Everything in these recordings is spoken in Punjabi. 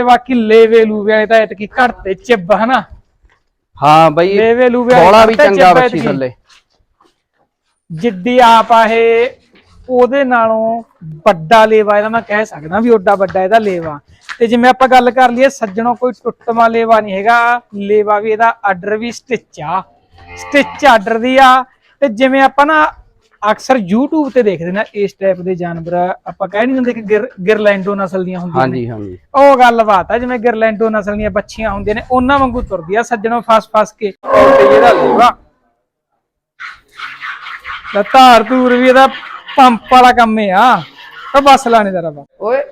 ਤੇ ਬਾਕੀ ਲੇਵੇ ਲੂਵੇ ਵਾਲੇ ਤਾਂ ਐਤਕੀ ਘੱਟ ਤੇ ਚਿੱਬ ਹਨਾ? ਹਾਂ ਬਈ ਲੇਵੇ ਲੂਵੇ ਵਾਲੇ ਬੋਲਾ ਵੀ ਤੇ ਚੰਗਾ ਚਿੱਬ ਬੱਚੀ ਐਤਕੀ। ਥੱਲੇ। ਜਿੱਦੀ ਆਪ ਆ ਇਹ ਉਹਦੇ ਨਾਲੋਂ ਵੱਡਾ ਲੇਵਾ ਇਹਦਾ ਮੈਂ ਕਹਿ ਸਕਦਾ ਵੀ ਓਡਾ ਵੱਡਾ ਇਹਦਾ ਲੇਵਾ। ਤੇ ਜਿਵੇਂ ਆਪਾਂ ਗੱਲ ਕਰ ਲਈਏ ਸੱਜਣੋਂ ਕੋਈ ਟੁੱਟਮਾ ਲੇਵਾ ਨਹੀਂ ਹੈਗਾ। ਲੇਵਾ ਵੀ ਇਹਦਾ ਆਰਡਰ ਵੀ ਸਟਿਚ ਆ। ਸਟਿਚ ਆਰਡਰ ਦੀ ਆ। ਤੇ ਜਿਵੇਂ ਆਪਾਂ ਨਾ ਅਕਸਰ YouTube ਤੇ ਦੇਖਦੇ ਨਾ ਇਸ ਟਾਈਪ ਦੇ ਜਾਨਵਰ ਆਪਾਂ ਕਹਿ ਨਹੀਂ ਹੁੰਦੇ ਕਿ ਗਿਰ ਗਿਰਲੈਂਡੋ ਨਸਲ ਦੀਆਂ ਹੁੰਦੀਆਂ ਨੇ। ਹਾਂਜੀ। ਹਾਂਜੀ ਉਹ ਗੱਲਬਾਤ ਆ ਜਿਵੇਂ ਗਿਰਲੈਂਡੋ ਨਸਲ ਦੀਆਂ ਬੱਚੀਆਂ ਹੁੰਦੀਆਂ ਨੇ ਉਹਨਾਂ ਵਾਂਗੂ ਤੁਰਦੀ ਆ ਸੱਜਣੋਂ ਫਸ ਫਸ ਕੇ। ਤੇ ਇਹਦਾ ਲੇਵਾ ਲੈ ਧਾਰ ਧੂਰ ਵੀ ਇਹਦਾ ਪੰਪ ਵਾਲਾ ਕੰਮ ਆ। ਤਾਂ ਬੱਸ ਲਾਣੇ ਦਾ ਰਬਾ। ਓਏ।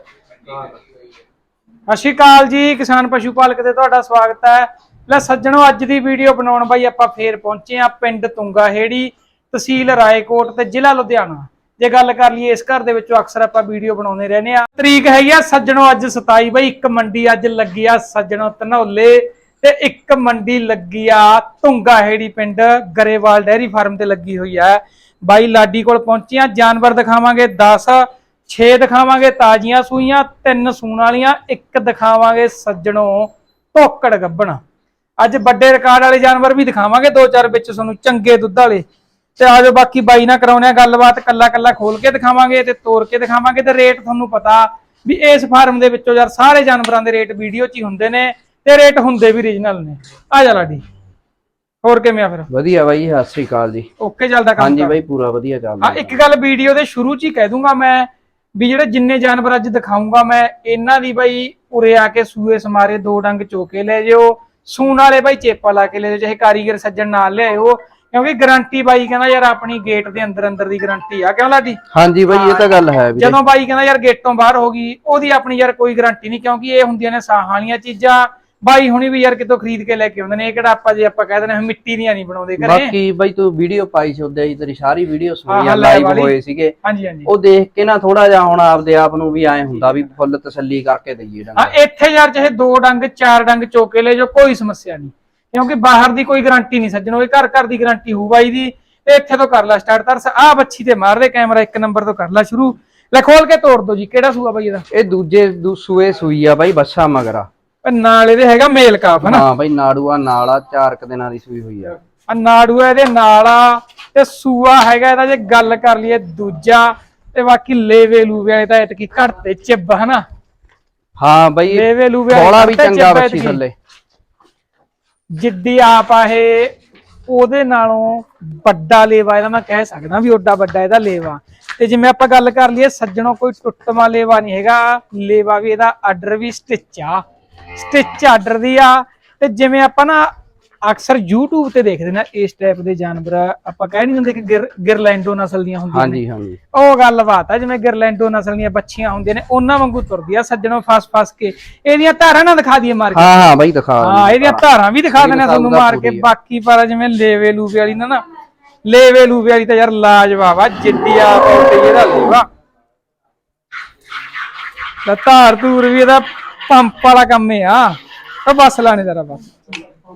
ਸਤਿ ਸ਼੍ਰੀ ਅਕਾਲ ਜੀ ਕਿਸਾਨ ਪਸ਼ੂ ਪਾਲਕ ਤੇ ਤੁਹਾਡਾ ਸਵਾਗਤ ਹੈ। ਲੈ ਸੱਜਣੋ ਅੱਜ ਦੀ ਵੀਡੀਓ ਬਣਾਉਣ ਬਾਈ ਆਪਾਂ ਫੇਰ ਪਹੁੰਚੇ ਆ ਪਿੰਡ ਤੁੰਗਾ ਹੇੜੀ ਤਹਿਸੀਲ ਰਾਏਕੋਟ ਤੇ ਜ਼ਿਲ੍ਹਾ ਲੁਧਿਆਣਾ। ਜੇ ਗੱਲ ਕਰ ਲਈਏ ਇਸ ਘਰ ਦੇ ਵਿੱਚੋਂ ਅਕਸਰ ਆਪਾਂ ਵੀਡੀਓ ਬਣਾਉਂਦੇ ਰਹਿੰਦੇ ਆ ਤਰੀਕ ਹੈਗੀ ਆ ਸੱਜਣੋ ਅੱਜ 27 ਬਾਈ, ਇੱਕ ਮੰਡੀ ਅੱਜ ਲੱਗੀ ਆ ਸੱਜਣੋ ਧਨੌਲੇ ਤੇ ਇੱਕ ਮੰਡੀ ਲੱਗੀ ਆ ਤੁੰਗਾ ਪਿੰਡ ਗਰੇਵਾਲ ਡੈਰੀ ਫਾਰਮ ਤੇ ਲੱਗੀ ਹੋਈ ਆ। ਬਾਈ ਲਾਡੀ ਕੋਲ ਪਹੁੰਚੇ ਆ, ਜਾਨਵਰ ਦਿਖਾਵਾਂਗੇ 10 6 ਦਿਖਾਵਾਂਗੇ, ਤਾਜ਼ੀਆਂ ਸੂਈਆਂ, ਤਿੰਨ ਸੂਣ ਵਾਲੀਆਂ, ਇੱਕ ਦਿਖਾਵਾਂਗੇ ਸੱਜਣੋ ਧੋਕੜ ਗੱਬਣ। ਅੱਜ ਵੱਡੇ ਰਿਕਾਰਡ ਵਾਲੇ ਜਾਨਵਰ ਵੀ ਦਿਖਾਵਾਂਗੇ, ਦੋ ਚਾਰ ਵਿੱਚ ਤੁਹਾਨੂੰ ਚੰਗੇ ਦੁੱਧ ਵਾਲੇ ਤੇ ਆਜੋ ਬਾਕੀ ਬਾਈ ਨਾਲ ਕਰਾਉਣੇ ਆ ਗੱਲਬਾਤ ਕੱਲਾ ਕੱਲਾ ਖੋਲ ਕੇ ਦਿਖਾਵਾਂਗੇ ਤੇ ਤੋੜ ਕੇ ਦਿਖਾਵਾਂਗੇ ਤੇ ਰੇਟ ਤੁਹਾਨੂੰ ਪਤਾ ਵੀ ਇਸ ਫਾਰਮ ਦੇ ਵਿੱਚੋਂ ਯਾਰ ਸਾਰੇ ਜਾਨਵਰਾਂ ਦੇ ਰੇਟ ਵੀਡੀਓ 'ਚ ਹੀ ਹੁੰਦੇ ਨੇ ਤੇ ਰੇਟ ਹੁੰਦੇ ਵੀ ਰੀਜਨਲ ਨੇ। ਆ ਜਾ ਲਾਡੀ। ਹੋਰ ਕਿਵੇਂ ਆ ਫਿਰ? ਵਧੀਆ ਬਾਈ ਸਤਿ ਸ੍ਰੀ ਅਕਾਲ ਜੀ। ਓਕੇ ਚੱਲਦਾ ਕੰਮ ਹਾਂਜੀ। ਬਾਈ ਪੂਰਾ ਵਧੀਆ ਹਾਂ ਚੱਲਦਾ ਇੱਕ ਗੱਲ ਵੀਡੀਓ ਦੇ ਸ਼ੁਰੂ 'ਚ ਹੀ ਕਹਿ ਦੂੰਗਾ ਮੈਂ ਵੀ ਜਿਹੜੇ ਜਿੰਨੇ ਜਾਨਵਰ ਅੱਜ ਦਿਖਾਉਂਗਾ ਮੈਂ ਇਹਨਾਂ ਦੀ ਬਾਈ ਉਰੇ ਆ ਕੇ ਸੂਏ ਸਮਾਰੇ ਦੋ ਡੰਗ ਚੋਕੇ ਲੈ ਜਿਓ ਸੂਣ ਵਾਲੇ ਬਾਈ ਚੇਪਾ ਲਾ ਕੇ ਲੈ ਜਿਓ ਚਾਹੇ ਕਾਰੀਗਰ ਸੱਜਣ ਨਾਲ ਲਿਆਇਓ ਕਿਉਂਕਿ ਗਾਰੰਟੀ ਬਾਈ ਕਹਿੰਦਾ ਯਾਰ ਆਪਣੀ ਗੇਟ ਦੇ ਅੰਦਰ ਅੰਦਰ ਦੀ ਗਾਰੰਟੀ ਆ ਕਿਉਂ ਲਾਡੀ? ਹਾਂਜੀ ਬਾਈ ਇਹ ਤਾਂ ਗੱਲ ਹੈ ਵੀਰੇ। ਜਦੋਂ ਬਾਈ ਕਹਿੰਦਾ ਯਾਰ ਗੇਟੋਂ ਬਾਹਰ ਹੋ ਗਈ ਉਹਦੀ ਆਪਣੀ ਯਾਰ ਕੋਈ ਗਾਰੰਟੀ ਨਹੀਂ ਕਿਉਂਕਿ ਇਹ ਹੁੰਦੀਆਂ ਨੇ ਸਾਹਾਂ ਵਾਲੀਆਂ ਚੀਜ਼ਾਂ। ਬਾਈ ਹੁਣੀ ਵੀ ਯਾਰ ਕਿਤੋਂ ਖਰੀਦ ਕੇ ਲੈ ਕੇ ਆਉਂਦੇ ਨੇ ਇਹ ਕਿਹੜਾ ਆਪਾਂ ਜੇ ਆਪਾਂ ਕਹਿ ਦਿੰਦੇ ਹਾਂ ਮਿੱਟੀ ਦੀਆਂ ਨਹੀਂ ਬਣਾਉਂਦੇ ਘਰੇ। ਬਾਕੀ ਬਾਈ ਤੂੰ ਵੀਡੀਓ ਪਾਈ ਸੀ ਉਹਦੇ ਤੇਰੀ ਸਾਰੀ ਵੀਡੀਓ ਸੁਣੀ ਆ ਲਾਈਵ। ਹੋਏ ਸੀਗੇ। ਹਾਂਜੀ ਹਾਂਜੀ। ਉਹ ਦੇਖ ਕੇ ਨਾ ਥੋੜਾ ਜਿਹਾ ਹੁਣ ਆਪਦੇ ਆਪ ਨੂੰ ਵੀ ਐ ਹੁੰਦਾ ਵੀ ਫੁੱਲ ਤਸੱਲੀ ਕਰਕੇ ਦਈਏ ਹਾਂ ਡੰਗਰ ਇੱਥੇ ਯਾਰ ਚਾਹੇ ਦੋ ਡੰਗ ਚਾਰ ਡੰਗ ਚੋਕੇ ਲੈ ਜੋ ਕੋਈ ਸਮੱਸਿਆ ਨਹੀਂ। ਕਿਉਂਕਿ ਬਾਹਰ ਦੀ ਕੋਈ ਗਾਰੰਟੀ ਨਹੀਂ ਸੱਜਣੋ ਇਹ ਘਰ ਘਰ ਦੀ ਗਾਰੰਟੀ ਹੋਊ ਬਾਈ ਦੀ ਤੇ ਇੱਥੇ ਤੋਂ ਕਰ ਲੈ ਸਟਾਰਟ ਤਰਸ ਆ ਬੱਚੀ ਤੇ ਮਾਰ ਦੇ ਕੈਮਰਾ ਇੱਕ ਨੰਬਰ ਤੋਂ ਕਰ ਲੈ ਸ਼ੁਰੂ। ਲੈ ਖੋਲ ਕੇ ਤੋੜ ਦੋ ਜੀ ਕਿਹੜਾ ਸੂਆ ਬਾਈ ਇਹਦਾ? ਇਹ ਦੂਜੇ ਦੂ- ਸੂਏ ਸੂਈ ਆ ਬਾਈ ਬੱਸਾ ਮਗਰਾ ਨਾਲ ਇਹਦੇ ਹੈਗਾ ਮੇਲ ਕਾਫ ਹਨਾ? ਹਾਂ ਬਾਈ ਨਾੜੂਆ ਨਾਲ ਆ ਚਾਰ ਕੁ ਦਿਨਾਂ ਦੀ ਸੂਈ ਹੋਈ ਆ। ਆ ਨਾੜੂਆ ਇਹਦੇ ਨਾਲ ਆ ਤੇ ਸੂਆ ਹੈਗਾ ਇਹਦਾ ਜੇ ਗੱਲ ਕਰ ਲਈਏ ਦੂਜਾ ਤੇ ਬਾਕੀ ਲੇਵੇ ਲੂਵੇ ਵਾਲੇ ਤਾਂ ਇਤਕੀ ਘੱਟ ਤੇ ਚਿੱਬ ਹਨਾ? ਹਾਂ ਬਾਈ ਲੇਵੇ ਲੂਵੇ ਵਾਲੇ ਬੋਲਾ ਵੀ ਚੰਗਾ ਬੱਚੀ ਐਤਕੀ। ਥੱਲੇ। ਜਿੱਦੀ ਆਪ ਆ ਇਹ, ਉਹਦੇ ਨਾਲੋਂ ਵੱਡਾ ਲੇਵਾ ਇਹਦਾ ਮੈਂ ਕਹਿ ਸਕਦਾ ਵੀ ਓਡਾ ਵੱਡਾ ਇਹਦਾ ਲੇਵਾ। ਤੇ ਜਿਵੇਂ ਆਪਾਂ ਗੱਲ ਕਰ ਲਈਏ, ਸੱਜਣੋਂ ਕੋਈ ਟੁੱਟਮਾ ਲੇਵਾ ਨਹੀਂ ਹੈਗਾ। ਲੇਵਾ ਵੀ ਇਹਦਾ ਆਰਡਰ ਵੀ ਸਟਿਚ ਆ। ਸਟਿਚ ਆਰਡਰ ਦੀ ਆ। ਤੇ ਜਿਵੇਂ ਆਪਾਂ ਨਾ ਅਕਸਰ YouTube ਤੇ ਦੇਖਦੇ ਨਾ ਇਸ ਟਾਈਪ ਦੇ ਜਾਨਵਰ ਆਪਾਂ ਕਹਿ ਨਹੀਂ ਹੁੰਦੇ ਕਿ ਗਿਰ ਗਿਰਲੈਂਡੋ ਨਸਲ ਦੀਆਂ ਹੁੰਦੀਆਂ ਹਾਂਜੀ ਹਾਂਜੀ। ਉਹ ਗੱਲਬਾਤ ਆ ਜਿਵੇਂ ਗਿਰਲੈਂਡੋ ਨਸਲ ਦੀਆਂ ਬੱਚੀਆਂ ਹੁੰਦੀਆਂ ਨੇ ਉਹਨਾਂ ਵਾਂਗੂ ਤੁਰਦੀ ਆ ਸੱਜਣੋਂ ਫਸ ਫਸ ਕੇ। ਇਹਦੀਆਂ ਧਾਰਾਂ ਨਾ ਦਿਖਾ ਦਈਏ ਮਾਰ ਕੇ। ਹਾਂ ਹਾਂ ਬਾਈ ਦਿਖਾ ਹਾਂ ਇਹਦੀਆਂ ਧਾਰਾਂ ਵੀ ਦਿਖਾ ਦਿੰਦੇ ਤੁਹਾਨੂੰ ਮਾਰ ਕੇ। ਬਾਕੀ ਪਰ ਜਿਵੇਂ ਲੇਵੇ ਲੂਵੇ ਵਾਲੀ ਨਾ ਨਾ। ਲੇਵੇ ਲੂਵੇ ਵਾਲੀ ਤਾਂ ਯਾਰ ਲਾਜਵਾਬ ਆ ਜਿੱਡੀ ਆ ਤੇ ਇਹਦਾ ਲੇਵਾ। ਧਾਰ ਧੂਰ ਵੀ ਇਹਦਾ ਪੰਪ ਵਾਲਾ ਕੰਮ ਆ। ਤਾਂ ਬੱਸ ਲਾਣੇ ਦਾ ਬਸ।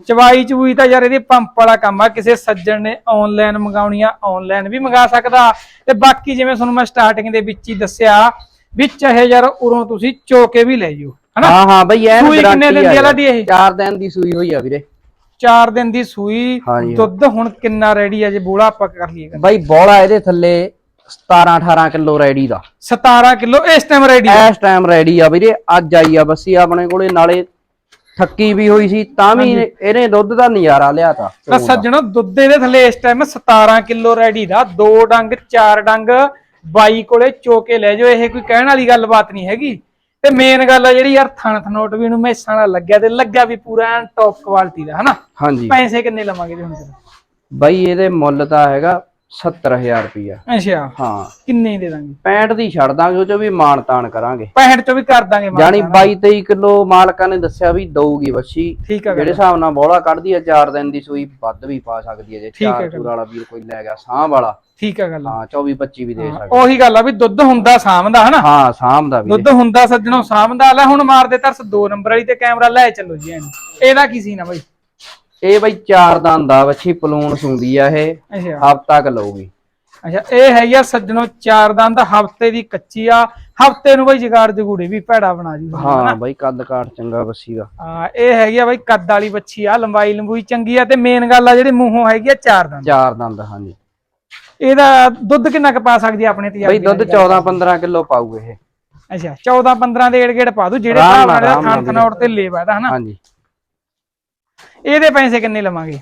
ਚਵਾਈ ਚਵੂਈ ਤਾਂ ਯਾਰ ਇਹਦੀ ਪੰਪ ਵਾਲਾ ਕੰਮ ਆ ਕਿਸੇ ਸੱਜਣ ਨੇ ਆਨਲਾਈਨ ਮੰਗਾਉਣੀ ਆ ਆਨਲਾਈਨ ਵੀ ਮੰਗਾ ਸਕਦਾ ਤੇ ਬਾਕੀ ਜਿਵੇਂ ਤੁਹਾਨੂੰ ਮੈਂ ਸਟਾਰਟਿੰਗ ਦੇ ਵਿੱਚ ਹੀ ਦੱਸਿਆ ਵੀ ਚਾਹੇ ਯਾਰ ਉਰੋਂ ਤੁਸੀਂ ਚੋਕੇ ਵੀ ਲੈ ਜਿਓ ਹਨਾ ਹਾਂ ਹਾਂ ਬਾਈ ਐਨ ਸੂਈ ਕਿੰਨੇ ਇਹ? ਚਾਰ ਦਿਨ ਦੀ ਸੂਈ ਹੋਈ ਆ ਵੀਰੇ 4 ਦਿਨ ਦੀ ਸੂਈ। ਦੁੱਧ ਹੁਣ ਕਿੰਨਾ ਰੈਡੀ ਆ ਜੇ ਬੋਲਾ ਆਪਾਂ ਕਰ ਲਈਏ। ਬਾਈ ਬੋਲਾ ਇਹਦੇ ਥੱਲੇ 17 18 ਕਿਲੋ ਰੈਡੀ ਦਾ 17 ਕਿਲੋ ਇਸ ਟਾਈਮ ਰੈਡੀ ਆ ਇਸ ਟਾਈਮ ਰੈਡੀ ਆ ਵੀਰੇ ਅੱਜ ਆਈ ਆ ਬੱਸੀ ਆਪਣੇ ਕੋਲੇ ਨਾਲੇ ਥੱਕੀ ਵੀ ਹੋਈ ਸੀ ਤਾਂ ਵੀ ਇਹਨੇ ਦੁੱਧ ਦਾ ਨਜ਼ਾਰਾ ਲਿਆ ਤਾ। ਤਾਂ ਸੱਜਣੋ ਦੁੱਧ ਇਹਦੇ ਥੱਲੇ ਇਸ ਟਾਈਮ 17 ਕਿਲੋ ਰੈਡੀ ਦਾ ਦੋ ਡੰਗ ਚਾਰ ਡੰਗ ਬਾਈ ਕੋਲੇ ਚੋਕੇ ਲੈ ਜਾਓ ਇਹ ਕੋਈ ਕਹਿਣ ਵਾਲੀ ਗੱਲਬਾਤ ਨਹੀਂ ਹੈਗੀ। ਤੇ ਮੇਨ ਗੱਲ ਆ ਜਿਹੜੀ ਯਾਰ ਥਣ ਥਨੋਟ ਵੀ ਨੂੰ ਮੈਸਾਂ ਨਾਲ ਲੱਗਿਆ ਤੇ ਲੱਗਿਆ ਵੀ ਪੂਰਾ ਐਨ ਟੌਪ ਕੁਆਲਿਟੀ ਦਾ ਹਨਾ? ਹਾਂਜੀ। ਪੈਸੇ ਕਿੰਨੇ ਲਵਾਂਗੇ ਜੀ ਹੁਣ? ਬਾਈ ਇਹਦੇ ਮੁੱਲ ਤਾਂ ਹੈਗਾ 70000 ਰੁਪਇਆ ਅੱਛਾ। ਹਾਂ। ਕਿੰਨੇ ਦੀ ਦਾਂਗੇ? 65 ਦੀ ਛੱਡ ਦਾਂਗੇ ਉਹ ਚ ਵੀ ਤਾਣ ਕਰਾਂਗੇ। 65 ਚੋਂ ਵੀ ਕਰ ਦਾਂਗੇ ਮਾਨ ਜਾਨੀ ਤਾਨ। 22 23 ਕਿਲੋ ਮਾਲਕਾਂ ਨੇ ਦੱਸਿਆ ਵੀ ਦਊਗੀ ਆ ਜਿਹੜੇ ਹਿਸਾਬ ਨਾਲ ਬੋਲਾ ਕੱਢਦੀ ਆ 4 ਦਿਨ ਦੀ ਸੂਈ ਵੱਧ ਵੀ ਪਾ ਸਕਦੀ ਹੈ ਜੇ। ਹੈ ਚਾਰ ਚੂਰ ਵਾਲਾ ਵੀਰ ਕੋਈ ਲੈ ਗਿਆ ਸਾਂਭ ਵਾਲਾ। ਠੀਕ ਆ ਗੱਲ ਹਾਂ 24 25 ਵੀ ਦੇ ਸਕਦਾ। ਉਹੀ ਗੱਲ ਆ ਵੀ ਦੁੱਧ ਹੁੰਦਾ ਸਾਂਭਦਾ ਹਨਾ? ਹਾਂ ਸਾਂਭ ਦਾ ਵੀ ਦੁੱਧ ਹੁੰਦਾ ਸੱਜਣੋਂ ਸਾਂਭਦਾ ਲੈ ਹੁਣ ਮਾਰਦੇ ਤਰਸ ਦੋ ਨੰਬਰ ਵਾਲੀ ਤੇ ਕੈਮਰਾ ਲੈ ਚੱਲੋ ਜੀ ਇਹਨੂੰ ਇਹਦਾ ਕੀ ਸੀ ਨਾ ਬਾਈ? ਇਹ ਬਈ ਚਾਰ ਦੰਦ ਆ ਵੱਛੀ ਪਲੂਣ ਸੁੰਦੀ ਆ ਇਹ ਅੱਛਾ ਹਫਤਾ ਕ ਲਊਗੀ। ਅੱਛਾ ਇਹ ਹੈਗੀ ਆ ਸੱਜਣੋ ਚਾਰ ਦੰਦ ਹਫ਼ਤੇ ਦੀ ਕੱਚੀ ਆ ਹਫ਼ਤੇ ਨੂੰ ਬਾਈ ਜਗਾੜ ਜਗੂੜੇ ਵੀ ਭੈੜਾ ਬਣਾ ਜੂ ਹਾਂ ਬਾਈ ਕੱਦ ਕਾਠ ਚੰਗਾ ਬੱਸੀ ਦਾ ਹਾਂ ਇਹ ਹੈਗੀ ਆ ਬਾਈ ਕੱਦ ਵਾਲੀ ਬੱਚੀ ਆ ਲੰਬਾਈ ਲੰਬੂਈ ਚੰਗੀ ਆ ਤੇ ਮੇਨ ਗੱਲ ਆ ਜਿਹੜੀ ਮੂੰਹੋਂ ਹੈਗੀ ਆ ਚਾਰ ਦੰਦ ਚਾਰ ਦੰਦ ਹਾਂਜੀ। ਇਹਦਾ ਦੁੱਧ ਕਿੰਨਾ ਕੁ ਪਾ ਸਕਦੀ ਆ ਆਪਣੇ ਬਾਈ ਤਜਰਬੇ ਦੁੱਧ 14 15 ਕਿਲੋ ਪਾਊ ਇਹ। ਅੱਛਾ 14 15 ਦੇ ਏੜ ਗੇੜ ਪਾ ਦੂ ਜਿਹੜੇ ਹਿਸਾਬ ਨਾਲ, ਥਣ ਥਨੌਟ ਤੇ ਲੇਵਾ ਇਹਦਾ ਹਨਾ? ਹਾਂਜੀ। ਇਹਦੇ ਪੈਸੇ ਕਿੰਨੇ ਲਵਾਂਗੇ?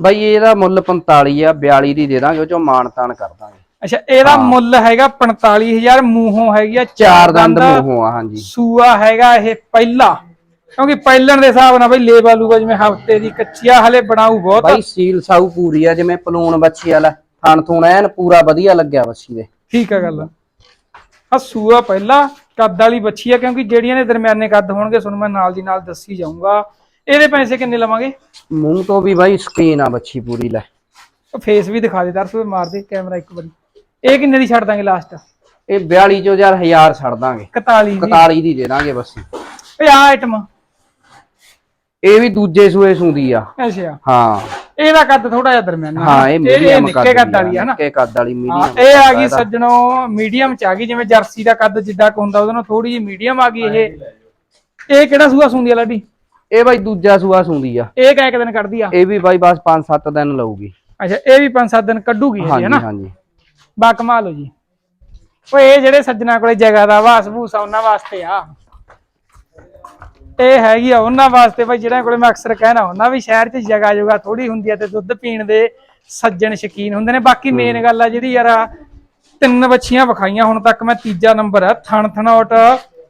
ਬਾਈ ਇਹਦਾ ਮੁੱਲ 45 ਆ 42 ਦੀ ਦੇ ਦਾਂਗੇ ਉਹ ਚੋਂ ਮਾਨ ਤਾਨ ਕਰ ਦਾਂਗੇ। ਅੱਛਾ ਇਹਦਾ ਮੁੱਲ ਹੈਗਾ 45000 ਮੂੰਹੋਂ ਹੈਗੀ ਆ ਚਾਰ ਦੰਦ ਮੂੰਹੋਂ ਆ ਹਾਂਜੀ। ਸੂਆ ਹੈਗਾ ਇਹ ਪਹਿਲਾ। ਕਿਉਂਕਿ ਪਹਿਲਣ ਦੇ ਹਿਸਾਬ ਨਾਲ ਬਈ ਲੇਬਾ ਲੂਗਾ ਜਿਵੇਂ ਹਫ਼ਤੇ ਦੀ ਕੱਚੀਆ ਹਲੇ ਬਣਾਊ ਬਹੁਤ। ਬਾਈ ਸੀਲ ਸਾਊ ਪੂਰੀ ਆ ਜਿਵੇਂ ਪਲੂਣ ਬੱਚੀ ਵਾਲਾ। ਥਣ ਥੂਣ ਐਨ ਪੂਰਾ ਵਧੀਆ ਲੱਗਿਆ ਬੱਚੀ ਦੇ। ਠੀਕ ਆ ਗੱਲ। ਆ ਸੂਆ ਪਹਿਲਾ ਕੱਦ ਵਾਲੀ ਬੱਚੀ ਆ ਕਿਉਂਕਿ ਜਿਹੜੀਆਂ ਨੇ ਦਰਮਿਆਨੇ ਕੱਦ ਹੋਣਗੇ ਤੁਹਾਨੂੰ ਮੈਂ ਨਾਲ ਦੀ ਨਾਲ ਦੱਸੀ ਜਾਊਂਗਾ। ਇਹਦੇ ਪੈਸੇ ਕਿੰਨੇ ਲਵਾਂਗੇ? ਮੂੰਹ ਤੋਂ ਵੀ ਬਾਈ ਸਕੀਨ ਆ ਬੱਚੀ ਪੂਰੀ ਲੈ। ਫੇਸ ਵੀ ਦਿਖਾ ਦੇ ਦਰਸ਼ਕ ਮਾਰ ਦੇ ਕੈਮਰਾ ਇੱਕ ਵਾਰੀ। ਇਹ ਕਿੰਨੇ ਦੀ ਛੱਡ ਦਾਂਗੇ ਲਾਸਟ ਇਹ 42 ਚੋਂ ਯਾਰ 1000 ਛੱਡ ਦਾਂਗੇ। 41 ਦੀ। 41 ਦੀ ਦੇ ਦਾਂਗੇ ਬੱਸੀ। ਇਹ ਆ। ਆਈਟਮ ਇਹ ਵੀ ਦੂਜੇ ਸੂਏ ਸੁੰਦੀ ਆ। ਅੱਛਾ। ਹਾਂ। ਇਹਦਾ ਕੱਦ ਥੋੜਾ ਜਿਹਾ ਦਰਮਿਆਨਾ ਹਾਂ ਇਹ ਮੀਡੀਅਮ ਕੱਦ ਵਾਲੀ ਆ ਨਾ। ਨਿੱਕੇ ਕੱਦ ਵਾਲੀ ਹਾਂ ਮੀਡੀਅਮ ਇਹ ਆ ਗਈ ਸੱਜਣੋ ਮੀਡੀਅਮ ਚ ਆ ਗਈ ਜਿਵੇਂ ਜਰਸੀ ਦਾ ਕੱਦ ਜਿੱਡਾ ਕੁ ਹੁੰਦਾ ਉਹਦੇ ਨਾਲ ਥੋੜੀ ਜਿਹੀ ਮੀਡੀਅਮ ਆ ਗਈ ਇਹ। ਇਹ ਕਿਹੜਾ ਸੂਆ ਸੁੰਦੀ ਆ ਲਾਡੀ? ਇਹ ਬਾਈ ਦੂਜਾ ਸੂਆ ਸੁੰਦੀ ਆ। ਇਹ ਕਹਿ ਦਿਨ ਕੱਢਦੀ ਆ? ਇਹ ਵੀ ਬਾਈ ਬਸ 5-7 ਦਿਨ ਲਊਗੀ। ਅੱਛਾ ਇਹ ਵੀ 5-7 ਦਿਨ ਕੱਢੂਗੀ ਇਹ ਹਨਾ ਹਾਂਜੀ। ਬਾ ਕਮਾਲ ਹੋ ਜੀ। ਓਏ ਇਹ ਜਿਹੜੇ ਸੱਜਣਾ ਕੋਲੇ ਜਗ੍ਹਾ ਦਾ ਵਾਸ ਭੂਸਾ ਉਹਨਾਂ ਵਾਸਤੇ ਆ। ਇਹ ਹੈਗੀ ਆ ਉਹਨਾਂ ਵਾਸਤੇ ਭਾਈ ਜਿਹੜਾ ਕੋਲੇ ਮੈਂ ਅਕਸਰ ਕਹਿਣਾ ਹੁੰਦਾ ਵੀ ਸ਼ਹਿਰ 'ਚ ਜਗ੍ਹਾ ਜੁਗਾ ਥੋੜੀ ਹੁੰਦੀ ਆ ਤੇ ਦੁੱਧ ਪੀਣ ਦੇ ਸੱਜਣ ਸ਼ਕੀਨ ਹੁੰਦੇ ਨੇ। ਬਾਕੀ ਮੇਨ ਗੱਲ ਆ ਜਿਹੜੀ ਯਾਰ ਤਿੰਨ ਬੱਚੀਆਂ ਵਿਖਾਈਆਂ ਹੁਣ ਤੱਕ ਮੈਂ ਤੀਜਾ ਨੰਬਰ ਆ ਥਣ ਥਣੋਟ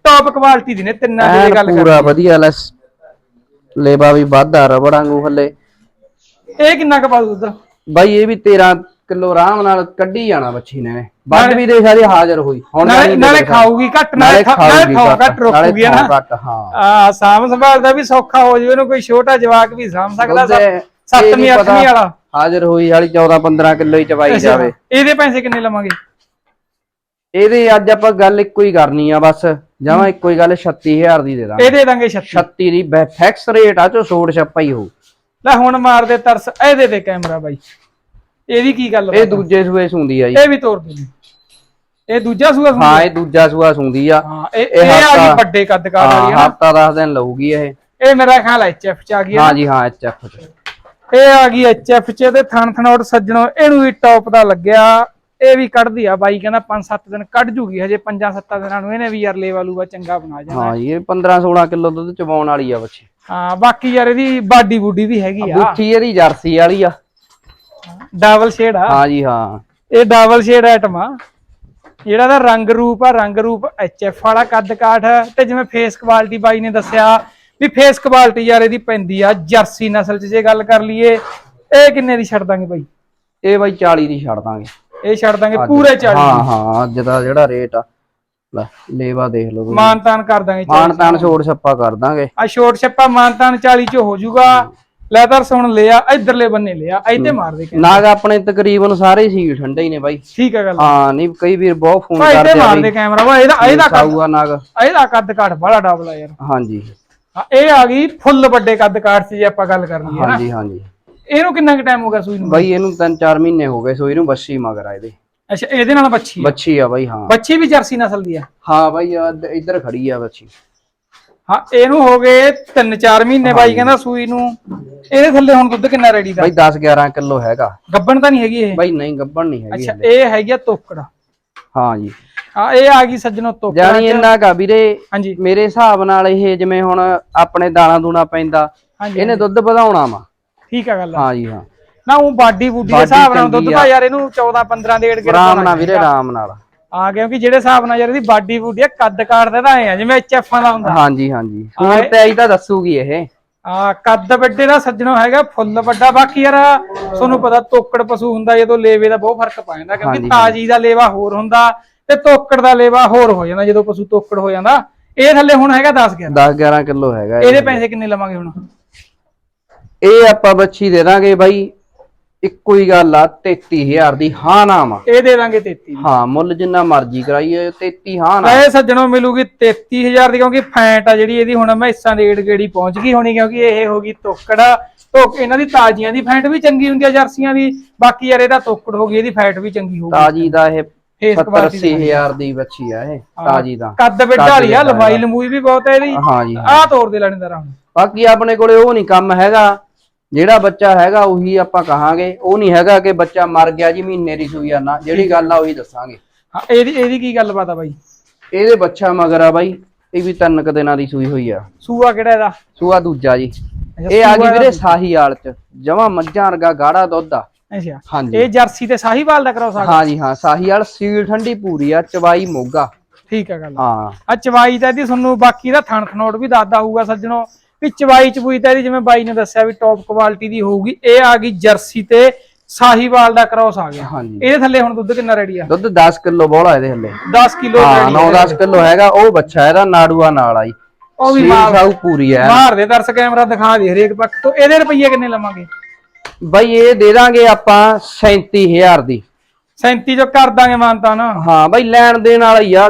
ਟੌਪ ਕੁਆਲਿਟੀ ਦੀ ਨੇ ਤਿੰਨਾਂ ਦੀ ਗੱਲ ਕਰ ਪੂਰਾ ਵਧੀਆ ਲੈਸ ਲੇਬਾ ਵੀ ਵਾਧਾ ਰਬੜਾਂ ਨੂੰ ਹੱਲੇ ਇਹ ਕਿੰਨਾ ਕੁ ਪਾਉ ਦੁੱਧ? ਬਾਈ ਇਹ ਵੀ 13 ਕਿਲੋ ਆਰਾਮ ਨਾਲ ਕੱਢੀ ਜਾਣਾ ਬੱਚੀ ਨੇ। ਵੱਧ ਵੀ ਦੇ ਸਾਰੀ ਹਾਜ਼ਰ ਹੋਈ। ਹੁਣ ਨਾਲੇ ਖਾਊਗੀ ਘੱਟ ਨਾਲੇ ਨਾਲੇ ਘੱਟ। ਰੋਕੂਗੀ ਨਾ? ਘੱਟ ਹਾਂ। ਆ ਸਾਂਭ ਸੰਭਾਲ ਦਾ ਵੀ ਸੌਖਾ ਹੋ ਜਾਵੇ ਉਹਨੂੰ ਕੋਈ ਛੋਟਾ ਜਵਾਕ ਵੀ ਸਾਂਭ ਸਕਦਾ ਸੱਤਵੀਂ ਅੱਠਵੀਂ ਵਾਲਾ। ਹਾਜ਼ਰ ਹੋਈ ਵਾਲੀ 14 15 ਕਿਲੋ ਹੀ ਚਵਾਈ ਜਾਵੇ। ਇਹਦੇ ਪੈਸੇ ਕਿੰਨੇ ਲਵਾਂਗੇ? ਇਹਦੇ ਅੱਜ ਆਪਾਂ ਗੱਲ ਇੱਕੋ ਹੀ ਕਰਨੀ ਆ ਬਸ। ਜਮਾ ਇੱਕੋ ਹੀ ਗੱਲ 36000 ਦੀ ਦੇ ਦਾਂਗੇ। ਇਹ ਦੇ ਦਾਂਗੇ 36 36 ਦੀ ਫਿਕਸ ਰੇਟ ਆ ਚੋ ਸੋੜ ਛੱਪਾ ਹੀ ਲੈ ਹੁਣ ਮਾਰ ਦੇ ਤਰਸ ਇਹਦੇ ਤੇ ਕੈਮਰਾ ਬਾਈ। ਇਹਦੀ ਕੀ ਗੱਲ ਇਹ ਦੂਜੇ ਸੂਏ ਸੁੰਦੀ ਆ ਜੀ। ਇਹ ਵੀ ਤੋੜ ਦੇ ਇਹ ਦੂਜਾ ਸੂਆ ਸੁਣਦਾ? ਹਾਂ ਇਹ ਦੂਜਾ ਸੂਆ ਸੁੰਦੀ ਆ। ਹਾਂ ਇਹ ਆ ਗਈ ਵੱਡੇ ਕੱਦ ਕਾਰ ਵਾਲੀ ਨਾ ਹਫਤਾ 10 ਦਿਨ ਲਊਗੀ ਇਹ। ਇਹ ਮੇਰਾ ਖਿਆਲ ਐਚਐਫ ਚ ਆ ਗਈ ਹੈ ਹਾਂ ਜੀ ਹਾਂ ਐਚਐਫ ਚ। ਇਹ ਆ ਗਈ ਐਚਐਫ ਚ ਤੇ ਥਣ ਥਣੋਟ ਸੱਜਣੋ ਇਹਨੂੰ ਵੀ ਟੌਪ ਦਾ ਲੱਗਿਆ। ਇਹ ਵੀ ਕੱਢਦੀ ਆ ਬਾਈ ਕਹਿੰਦਾ 5-7 ਦਿਨ ਕੱਢ ਜੂਗੀ ਹਜੇ 5-7 ਦਿਨਾਂ ਨੂੰ ਇਹਨੇ ਵੀ ਯਾਰ ਲੇਵਾ ਲੂਵਾ ਚੰਗਾ ਬਣਾ ਜਾਣਾ। ਹਾਂ ਇਹ 15 16 ਕਿਲੋ ਦੁੱਧ ਚਵਾਉਣ ਵਾਲੀ ਆ ਬੱਚੀ। ਹਾਂ ਬਾਕੀ ਯਾਰ ਇਹਦੀ ਬਾਡੀ ਬੂਡੀ ਵੀ ਹੈਗੀ ਆ। ਬੁੱਠੀ ਇਹਦੀ ਜਰਸੀ ਵਾਲੀ ਆ। ਡਬਲ ਸ਼ੇਡ ਆ। ਹਾਂ ਜੀ ਹਾਂ। ਇਹ ਡਬਲ ਸ਼ੇਡ ਆਈਟਮ ਆ। ਜਿਹੜਾ ਦਾ ਰੰਗ ਰੂਪ ਆ ਰੰਗ ਰੂਪ ਐਚਐਫ ਵਾਲਾ ਕੱਦ ਕਾਠ ਤੇ ਜਿਵੇਂ ਫੇਸ ਕੁਆਲਿਟੀ ਬਾਈ ਨੇ ਦੱਸਿਆ ਵੀ ਫੇਸ ਕੁਆਲਿਟੀ ਯਾਰ ਇਹਦੀ ਪੈਂਦੀ ਆ ਜਰਸੀ ਨਸਲ 'ਚ ਜੇ ਗੱਲ ਕਰ ਲਈਏ ਇਹ ਕਿੰਨੇ ਦੀ ਛੱਡ ਦਾਂਗੇ ਬਾਈ? ਇਹ ਬਾਈ 40 ਦੀ ਛੱਡ ਦਾਂਗੇ। ਇਹ ਛੱਡ ਦਾਂਗੇ ਪੂਰੇ 40 ਹਾਂ ਹਾਂ ਅੱਜ ਦਾ ਜਿਹੜਾ ਰੇਟ ਆ ਲੈ ਲੇਵਾ ਦੇਖ ਲਓ। ਮਾਨਤਾਨ ਕਰ ਦਾਂਗੇ ਮਾਨ ਤਾਨ ਛੋੜ ਛੱਪਾ ਕਰ ਦਾਂਗੇ। ਆ ਛੋਟ ਛੱਪਾ ਮਾਨਤਾਨ 40 ਚ ਹੋ ਜਾਊਗਾ ਲੈ ਤਾਂ ਸੁਣ ਲਿਆ ਇਧਰਲੇ ਬੰਨੇ ਲਿਆ ਇੱਥੇ ਮਾਰ ਦੇ ਨਾਗ ਆਪਣੇ ਤਕਰੀਬਨ ਸਾਰੇ ਸੀ ਠੰਡੇ ਹੀ ਨੇ ਬਾਈ। ਠੀਕ ਹੈ ਗੱਲ। ਹਾਂ ਨਹੀਂ ਕਈ ਵੀਰ ਬਹੁਤ ਫੋਨ ਇੱਥੇ ਕਰਦੇ ਆ ਮਾਰ ਬਈ ਦੇ ਕੈਮਰਾ ਵਾ ਇਹਦਾ ਇਹਦਾ ਕੱਦ ਨਾਗ। ਇਹਦਾ ਕੱਦ ਕਾਠ ਬੜਾ ਡਬਲ ਆ ਯਾਰ। ਹਾਂਜੀ। ਇਹ ਆ ਗਈ ਫੁੱਲ ਵੱਡੇ ਕੱਦ ਕਾਠ 'ਚ ਜੇ ਆਪਾਂ ਗੱਲ ਕਰਨੀ ਹੈ ਹਾਂਜੀ ਹਾਂਜੀ। ਇਹਨੂੰ ਕਿੰਨਾ ਕੁ ਟਾਈਮ ਹੋ ਗਿਆ ਸੂਈ ਨੂੰ? ਬਾਈ ਇਹਨੂੰ 3-4 ਮਹੀਨੇ ਹੋ ਗਏ ਸੋ ਇਹਨੂੰ ਬੱਛੀ ਮਗਰ ਆ ਇਹਦੇ। ਅੱਛਾ ਇਹਦੇ ਨਾਲ ਬੱਚੀ ਆ? ਬੱਛੀ ਆ ਬਾਈ ਹਾਂ। ਬੱਚੀ ਵੀ ਜਰਸੀ ਨਸਲ ਦੀ ਆ? ਹਾਂ ਬਾਈ ਆ ਦ- ਇੱਧਰ ਖੜੀ ਆ ਬੱਛੀ ਹਾਂ ਇਹਨੂੰ ਹੋ ਗਏ 3-4 ਮਹੀਨੇ ਬਾਈ ਕਹਿੰਦਾ ਸੂਈ ਨੂੰ। ਇਹਦੇ ਥੱਲੇ ਹੁਣ ਦੁੱਧ ਕਿੰਨਾ ਰੈਡੀ ਦਾ? ਬਾਈ 10-11 ਕਿਲੋ ਹੈਗਾ। ਗੱਬਣ ਤਾਂ ਨਹੀਂ ਹੈਗੀ ਇਹ? ਬਾਈ ਨਹੀਂ ਗੱਬਣ ਨਹੀਂ ਹੈਗੀ ਅੱਛਾ ਇਹ ਹੈਗੀ ਆ ਤੋਕੜਾ। ਹਾਂ ਜੀ। ਹਾਂ ਇਹ ਆ ਗਈ ਸੱਜਣੋ ਤੋਕੜਾ। ਜਾਣੀ ਇੰਨਾ ਕਾ ਵੀਰੇ ਹਾਂਜੀ। ਮੇਰੇ ਹਿਸਾਬ ਨਾਲ ਇਹ ਜਿਵੇਂ ਹੁਣ ਆਪਣੇ ਦਾਣਾ ਦੂਣਾ ਪੈਂਦਾ ਹਾਂਜੀ ਇਹਨੇ ਦੁੱਧ ਵਧਾਉਣਾ ਵਾ। ਠੀਕ ਆ ਗੱਲ। ਹਾਂ ਜੀ ਹਾਂ। ਨਾ ਉਹ ਬਾਡੀ ਬੂਡੀ ਦੇ ਹਿਸਾਬ ਨਾਲ ਦੁੱਧ ਆ। ਯਾਰ ਇਹਨੂੰ 14 15 ਡੇਢ ਗੇੜ ਆਰਾਮ ਨਾਲ ਵੀਰੇ ਆਰਾਮ ਨਾਲ। ਆ ਕਿਉਂਕਿ ਜਿਹੜੇ ਹਿਸਾਬ ਨਾਲ ਯਾਰ ਇਹਦੀ ਬਾਡੀ ਬੂਡੀ ਆ ਕੱਦ ਕਾੜਦੇ ਤਾਂ ਐ ਆ ਜਿਵੇਂ ਐਚਐਫਾਂ ਦਾ ਹੁੰਦਾ। ਹਾਂਜੀ ਹਾਂਜੀ ਹੁਣ ਤੇ ਆਈ ਤਾਂ ਦੱਸੂਗੀ ਇਹ। ਆ ਕੱਦ ਵੱਡੇ ਦਾ ਸੱਜਣੋ ਹੈਗਾ ਫੁੱਲ ਵੱਡਾ। ਬਾਕੀ ਯਾਰ ਤੁਹਾਨੂੰ ਪਤਾ ਤੋਕੜ ਪਸ਼ੂ ਹੁੰਦਾ ਜਦੋਂ ਲੇਵੇ ਦਾ ਬਹੁਤ ਫ਼ਰਕ ਪਾ ਜਾਂਦਾ ਕਿਉਂਕਿ ਤਾਜੀ ਦਾ ਲੇਵਾ ਹੋਰ ਹੁੰਦਾ ਤੇ ਤੋਕੜ ਦਾ ਲੇਵਾ ਹੋਰ ਹੋ ਜਾਂਦਾ ਜਦੋਂ ਪਸ਼ੂ ਤੋਕੜ ਹੋ ਜਾਂਦਾ। ਇਹ ਥੱਲੇ ਹੁਣ ਹੈਗਾ 10 11 10-11 ਕਿਲੋ ਹੈਗਾ ਇਹ। ਇਹਦੇ ਪੈਸੇ ਕਿੰਨੇ ਲਵਾਂਗੇ ਹੁਣ? ਇਹ ਆਪਾਂ ਬੱਚੀ ਦੇ ਦਾਂਗੇ ਬਾਈ। ਇੱਕੋ ਹੀ ਗੱਲ ਆ 33000 ਦੀ ਹਾਂ ਨਾ ਵਾ ਇਹ ਦੇ ਦਾਂਗੇ 33 ਹਾਂ ਮੁੱਲ ਜਿੰਨਾ ਮਰਜ਼ੀ ਕਰਾਈਏ 33 ਹਾਂ ਨਾ ਇਹ ਸੱਜਣੋ ਮਿਲੂਗੀ 33000 ਦੀ ਕਿਉਂਕਿ ਫੈਂਟ ਆ ਜਿਹੜੀ ਇਹਦੀ ਹੁਣ ਮੈਸਾਂ ਦੀ ਏੜ ਗੇੜੀ ਪਹੁੰਚ ਗਈ ਹੋਣੀ ਕਿਉਂਕਿ ਇਹ ਹੋ ਗਈ ਤੋਕੜ। ਤੋਕ ਇਹਨਾਂ ਦੀ ਤਾਜ਼ੀਆਂ ਦੀ ਫੈਂਟ ਵੀ ਚੰਗੀ ਹੁੰਦੀ ਆ ਜਰਸੀਆਂ ਦੀ। ਬਾਕੀ ਯਾਰ ਇਹਦਾ ਤੋਕੜ ਹੋ ਗਈ ਇਹਦੀ ਫੈਟ ਵੀ ਚੰਗੀ ਹੋਊਗੀ ਤਾਜੀ ਦਾ ਇਹ ਫੇਸ 70 ਕੁਆਲਿਟੀ 80000 ਦੀ ਬੱਚੀ ਆ ਇਹ ਤਾਜੀ ਤਾਂ ਕੱਦ ਵੱਡਾ ਵਾਲੀ ਆ ਲੰਬਾਈ ਲੰਬੂਈ ਵੀ ਬਹੁਤ ਹੈ ਇਹਦੀ। ਹਾਂ ਜੀ ਆਹ ਤੋੜ ਦੇ ਲੈਣੇਦਾਰ ਹੁਣ ਬਾਕੀ ਆਪਣੇ ਕੋਲੇ ਉਹ ਨਹੀਂ ਕੰਮ ਹੈਗਾ। ਜਿਹੜਾ ਬੱਚਾ ਹੈਗਾ ਉਹੀ ਆਪਾਂ ਕਹਾਂਗੇ। ਉਹ ਨਹੀਂ ਹੈਗਾ ਕਿ ਬੱਚਾ ਮਰ ਗਿਆ ਜੀ ਮਹੀਨੇ ਦੀ ਸੂਈ ਆ ਨਾ। ਜਿਹੜੀ ਗੱਲ ਆ ਉਹੀ ਦੱਸਾਂਗੇ। ਹਾਂ ਇਹਦੀ ਇਹਦੀ ਕੀ ਗੱਲਬਾਤ ਆ ਬਾਈ? ਇਹਦੇ ਬੱਚਾ ਮਗਰ ਆ ਬਾਈ ਇਹ ਵੀ ਤਿੰਨ ਕੁ ਦਿਨਾਂ ਦੀ ਸੂਈ ਹੋਈ ਆ। ਸੂਆ ਕਿਹੜਾ ਇਹਦਾ? ਸੂਆ ਦੂਜਾ ਜੀ। ਇਹ ਆ ਗਈ ਵੀਰੇ ਸਾਹੀਵਾਲ ਚ। ਜਮਾ ਮੱਝਾਂ ਵਰਗਾ ਗਾੜਾ ਦੁੱਧ ਆ। ਅੱਛਾ। ਹਾਂਜੀ। ਇਹ ਜਰਸੀ ਤੇ ਸਾਹੀਵਾਲ ਦਾ ਕਰਾਓ ਸਕਦਾ ਹਾਂ ਜੀ ਹਾਂ ਸਾਹੀਵਾਲ ਸੀਲ ਠੰਡੀ ਪੂਰੀ ਆ ਚਵਾਈ ਮੋਗਾ। ਠੀਕ ਆ ਗੱਲ। ਹਾਂ। ਆ ਚਵਾਈ ਤਾਂ ਇਹਦੀ ਤੁਹਾਨੂੰ ਬਾਕੀ ਦਾ ਥਣ ਥਨੋਟ ਵੀ ਦੱਸਦਾ ਹੋਊਗਾ ਸੱਜਣੋ। ਵੀ ਚਵਾਈ ਚਬੂਈ ਤਾਂ ਇਹਦੀ ਜਿਵੇਂ ਬਾਈ ਨੇ ਦੱਸਿਆ ਵੀ ਟੌਪ ਕੁਆਲਿਟੀ ਦੀ ਹੋਊਗੀ ਇਹ ਆ ਗਈ ਜਰਸੀ ਤੇ ਸਾਹੀਵਾਲ ਦਾ ਕ੍ਰਾਸ ਆ ਗਿਆ। ਹਾਂਜੀ। ਇਹਦੇ ਥੱਲੇ ਹੁਣ ਦੁੱਧ ਕਿੰਨਾ ਰੈਡੀ ਆ? ਦੁੱਧ 10 ਕਿਲੋ ਬੋਲਾ ਇਹਦੇ ਹੱਲੇ 10 ਕਿਲੋ ਹਾਂ ਰੈਡੀ 9-10 ਕਿਲੋ ਹੈਗਾ ਉਹ ਬੱਚਾ ਇਹਦਾ ਨਾੜੂਆ ਨਾਲ ਆਈ ਉਹ ਵੀ ਮਾਰ ਸਾਊ ਪੂਰੀ ਆ। ਮਾਰ ਦੇ ਦਰਸ ਕੈਮਰਾ ਦਿਖਾ ਦੇ ਹਰੇਕ ਪੱਖ ਤੋਂ। ਇਹਦੇ ਰੁਪਈਏ ਕਿੰਨੇ ਲਵਾਂਗੇ? ਬਾਈ ਇਹ ਦੇ ਦਾਂਗੇ ਆਪਾਂ 37000 ਦੀ। 37 ਜੋ ਕਰ ਦਾਂਗੇ ਮਾਨਤਾ ਨਾ। ਹਾਂ ਬਾਈ ਲੈਣ ਦੇਣ ਵਾਲਾ ਹੀ ਆ।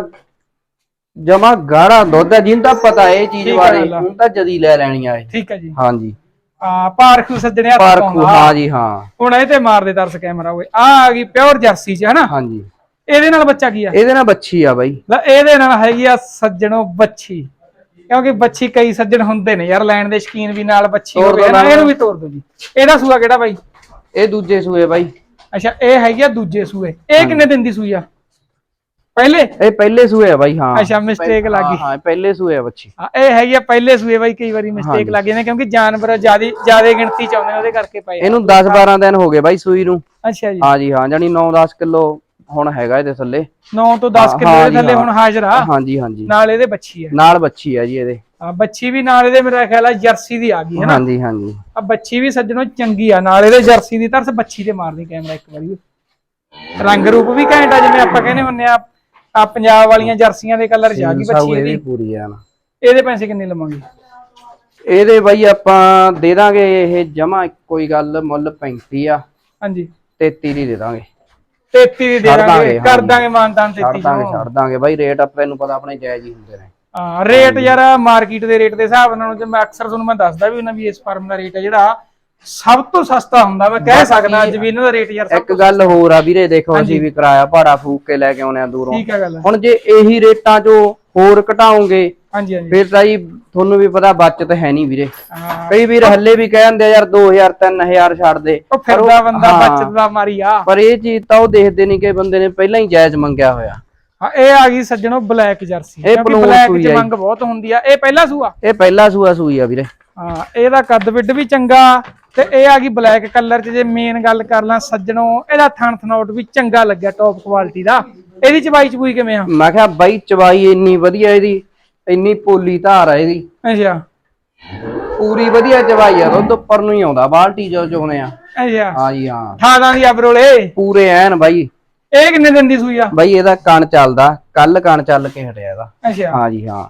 ਜਮਾ ਗਾੜਾ ਦੁੱਧ ਹੈ ਜਿਹਨੂੰ ਤਾਂ ਪਤਾ ਇਹ ਚੀਜ਼ ਠੀਕ ਆ ਬਾਰੇ ਗੱਲ ਆ। ਹੁਣ ਤਾਂ ਜਦੀ ਲੈ ਲੈਣੀ ਆ ਇਹ। ਠੀਕ ਹੈ ਜੀ। ਹਾਂਜੀ। ਆ ਪਾਰਖੂ ਸੱਜਣੇ ਹੱਥ ਪਾਉਂਦਾ। ਹਾਂ ਜੀ ਹਾਂ। ਹੁਣ ਇਹ ਤੇ ਮਾਰ ਦੇ ਦਰਸ ਕੈਮਰਾ ਓਏ। ਆ ਆ ਗਈ ਪਿਓਰ ਜਰਸੀ ਚ ਹਨਾ? ਹਾਂਜੀ। ਇਹਦੇ ਨਾਲ ਬੱਚਾ ਕੀ ਆ? ਇਹਦੇ ਨਾਲ ਬੱਚੀ ਆ ਬਾਈ। ਲੈ ਇਹਦੇ ਨਾਲ ਹੈਗੀ ਆ ਸੱਜਣੋ ਬੱਚੀ। ਕਿਉਂਕਿ ਬੱਚੀ ਕਈ ਸੱਜਣ ਹੁੰਦੇ ਨੇ ਯਾਰ ਲੈਣ ਦੇ ਸ਼ਕੀਨ ਵੀ ਨਾਲ ਬੱਚੀ ਤੋਰ ਹੋਵੇ ਦਿਓ ਨਾ ਨਾਲ। ਇਹਨੂੰ ਵੀ ਤੋੜ ਦਿਓ ਜੀ। ਇਹਦਾ ਸੂਆ ਕਿਹੜਾ ਬਾਈ? ਇਹ ਦੂਜੇ ਸੂਏ ਬਾਈ। ਅੱਛਾ ਇਹ ਹੈਗੀ ਆ ਦੂਜੇ ਸੂਏ। ਇਹ ਕਿੰਨੇ ਦਿਨ ਦੀ ਸੂਈ ਆ? ਪਹਿਲੇ? ਇਹ ਪਹਿਲੇ ਸੂਏ ਆ ਬਾਈ ਹਾਂ। ਅੱਛਾ, mistake ਲੱਗ ਗਈ। ਹਾਂ, ਹਾਂ ਪਹਿਲੇ ਸੂਏ ਆ ਬੱਚੀ। ਹਾਂ, ਇਹ ਹੈਗੀ ਆ ਪਹਿਲੇ ਸੂਏ ਬਾਈ ਕਈ ਵਾਰੀ ਮਿਸਟੇਕ ਲੱਗ ਜਾਂਦੇ ਕਿਉਂਕਿ ਜਾਨਵਰ ਜਿਆਦੀ ਜਿਆਦੇ ਗਿਣਤੀ ਚ ਆਉਂਦੇ ਨੇ ਉਹਦੇ ਕਰਕੇ ਪਏ। ਇਹਨੂੰ 10 12 ਦਿਨ ਹੋ ਗਏ ਬਾਈ ਸੂਈ ਨੂੰ। ਅੱਛਾ ਜੀ। ਹਾਂ ਜੀ ਹਾਂ ਜਾਨੀ 9 10 ਕਿਲੋ ਹੁਣ ਹੈਗਾ ਇਹਦੇ ਥੱਲੇ। 9 ਤੋਂ 10 ਕਿਲੋ ਹਾਂ ਦੇ ਜੀ, ਥੱਲੇ ਹਾਂ। ਹੁਣ ਹਾਜ਼ਰ ਆ। ਹਾਂਜੀ ਹਾਂਜੀ। ਨਾਲ ਇਹਦੇ ਬੱਚੀ ਆ। ਨਾਲ ਬੱਚੀ ਆ ਜੀ ਇਹਦੇ। ਆ ਬੱਚੀ ਵੀ ਨਾਲ ਇਹਦੇ ਮੇਰਾ ਖਿਆਲ ਆ ਜਰਸੀ ਦੀ ਆ ਗਈ ਹੈ ਨਾ? ਹਾਂਜੀ ਹਾਂਜੀ। ਆ ਬੱਚੀ ਵੀ ਸੱਜਣੋ ਚੰਗੀ ਆ ਨਾਲ ਇਹਦੇ ਜਰਸੀ ਦੀ ਤਰਸ ਬੱਚੀ ਤੇ ਮਾਰਦੀ ਕੈਮਰਾ ਇੱਕ ਵਾਰੀ। ਰੰਗ ਰੂਪ ਵੀ ਘੈਂਟ ਆ ਜਿਵੇਂ ਆਪਾਂ ਕਹਿੰਦੇ ਹੁੰਨੇ ਆ ਆ ਪੰਜਾਬ ਵਾਲੀਆਂ ਜਰਸੀਆਂ ਦੇ ਕਲਰ ਜਾ ਗਈ ਬੱਚੀ ਇਹਦੀ। ਪੂਰੀ ਆ ਨਾ। ਇਹਦੇ ਪੈਸੇ ਕਿੰਨੇ ਲਵਾਂਗੇ? ਇਹਦੇ ਬਾਈ ਆਪਾਂ ਦੇ ਦਾਂਗੇ ਇਹ ਜਮਾ ਕੋਈ ਗੱਲ ਮੁੱਲ 35 ਆ। ਹਾਂਜੀ। 33 ਦੀ ਦੇ ਦਾਂਗੇ। 33 ਦੀ ਦੇ ਛੱਡ ਦਾਂਗੇ, ਦਾਂਗੇ ਕਰ। ਦਾਂਗੇ ਮਾਨਤਾਨ ਛੱਡ 33 ਦਾਂਗੇ ਚੋਂ ਛੱਡ ਦਾਂਗੇ। ਬਾਈ ਰੇਟ ਆਪਾਂ ਨੂੰ ਪਤਾ ਆਪਣੇ ਜਾਇਜ਼ ਹੀ ਹੁੰਦੇ ਨੇ। ਹਾਂ ਰੇਟ ਯਾਰ ਮਾਰਕੀਟ ਦੇ ਰੇਟ ਦੇ ਹਿਸਾਬ ਨਾਲ ਜੇ ਮੈਂ ਅਕਸਰ ਤੁਹਾਨੂੰ ਮੈਂ ਦੱਸਦਾ ਵੀ ਉਹਨਾਂ ਵੀ ਇਸ ਫਾਰਮ ਦਾ ਰੇਟ ਹੈ ਜਿਹੜਾ ਸਭ ਤੋਂ ਸਸਤਾ ਹੁੰਦਾ ਮੈਂ ਕਹਿ ਸਕਦਾ ਅੱਜ ਵੀ ਇਹਨਾਂ ਦਾ ਰੇਟ ਯਾਰ ਸਭ ਇੱਕ ਗੱਲ ਹੋਰ ਆ ਵੀਰੇ ਦੇਖੋ ਅਸੀਂ ਵੀ ਕਿਰਾਇਆ ਭਾੜਾ ਫੂਕ ਕੇ ਲੈ ਕੇ ਆਉਣੇ ਆ ਦੂਰੋਂ। ਠੀਕ ਹੈ ਗੱਲ। ਹੁਣ ਜੇ ਇਹੀ ਰੇਟਾਂ 'ਚੋਂ ਹੋਰ ਘਟਾਉਂਗੇ ਹਾਂਜੀ ਹਾਂਜੀ। ਫਿਰ ਤਾਂ ਜੀ ਤੁਹਾਨੂੰ ਵੀ ਪਤਾ ਬਚਤ ਹੈ ਨਹੀਂ ਵੀਰੇ। ਕਈ ਵੀਰ ਹੱਲੇ ਵੀ ਕਹਿੰਦੇ ਯਾਰ 2000 3000 ਛੱਡ ਦੇ। ਉਹ ਫਿਰਦਾ ਬੰਦਾ। ਬਚਤ ਦਾ ਮਾਰੀ ਆ। ਪਰ ਇਹ ਚੀਜ਼ ਤਾਂ ਉਹ ਦੇਖਦੇ ਨਹੀਂ ਕਿ ਬੰਦੇ ਨੇ ਪਹਿਲਾਂ ਹੀ ਜਾਇਜ਼ ਮੰਗਿਆ ਹੋਇਆ। ਹਾਂ ਇਹ ਆ ਗਈ ਸੱਜਣੋ ਬਲੈਕ ਜਰਸੀ। ਇਹ ਬਲੈਕ ਚ। ਮੰਗ ਬਹੁਤ ਹੁੰਦੀ ਆ। ਇਹ ਪਹਿਲਾ ਸੂਆ? ਇਹ ਪਹਿਲਾ ਸੂਆ ਸੂਈ ਆ ਵੀਰੇ। ਹਾਂ ਇਹਦਾ ਕੱਦ ਵਿੱਡ ਵੀ ਚੰਗਾ। ਤੇ ਇਹ ਆ ਗਈ ਬਲੈਕ ਕਲਰ ਚ ਜੇ ਮੇਨ ਗੱਲ ਕਰ ਲਾਂ ਸੱਜਣੋ ਇਹਦਾ ਥਣ ਥਨੋਟ ਵੀ ਚੰਗਾ ਲੱਗਿਆ ਟੌਪ ਕੁਆਲਿਟੀ ਦਾ। ਇਹਦੀ ਚਬਾਈ ਚਬੂਈ ਕਿਵੇਂ ਆ? ਮੈਂ ਕਿਹਾ ਬਾਈ ਚਵਾਈ ਇੰਨੀ ਵਧੀਆ ਇਹਦੀ ਇੰਨੀ ਪੋਲੀ ਧਾਰ ਆ ਇਹਦੀ। ਅੱਛਾ। ਪੂਰੀ ਵਧੀਆ ਚਵਾਈ ਆ ਦੁੱਧ ਉੱਪਰ ਨੂੰ ਹੀ ਆਉਂਦਾ ਬਾਲਟੀ ਜੋ ਚੋਨੇ ਆ। ਅੱਛਾ। ਹਾਂ ਜੀ ਹਾਂ। ਠਾਦਾਂ ਦੀ ਅਬਰੋਲੇ ਪੂਰੇ ਐਨ ਬਾਈ। ਇਹ ਕਿੰਨੇ ਦਿਨ ਦੀ ਸੂਈ ਆ? ਬਾਈ ਇਹਦਾ ਕਣ ਚੱਲਦਾ ਕੱਲ ਕਣ ਚੱਲ ਕੇ ਹਟਿਆ ਇਹਦਾ। ਅੱਛਾ। ਹਾਂ ਜੀ ਹਾਂ।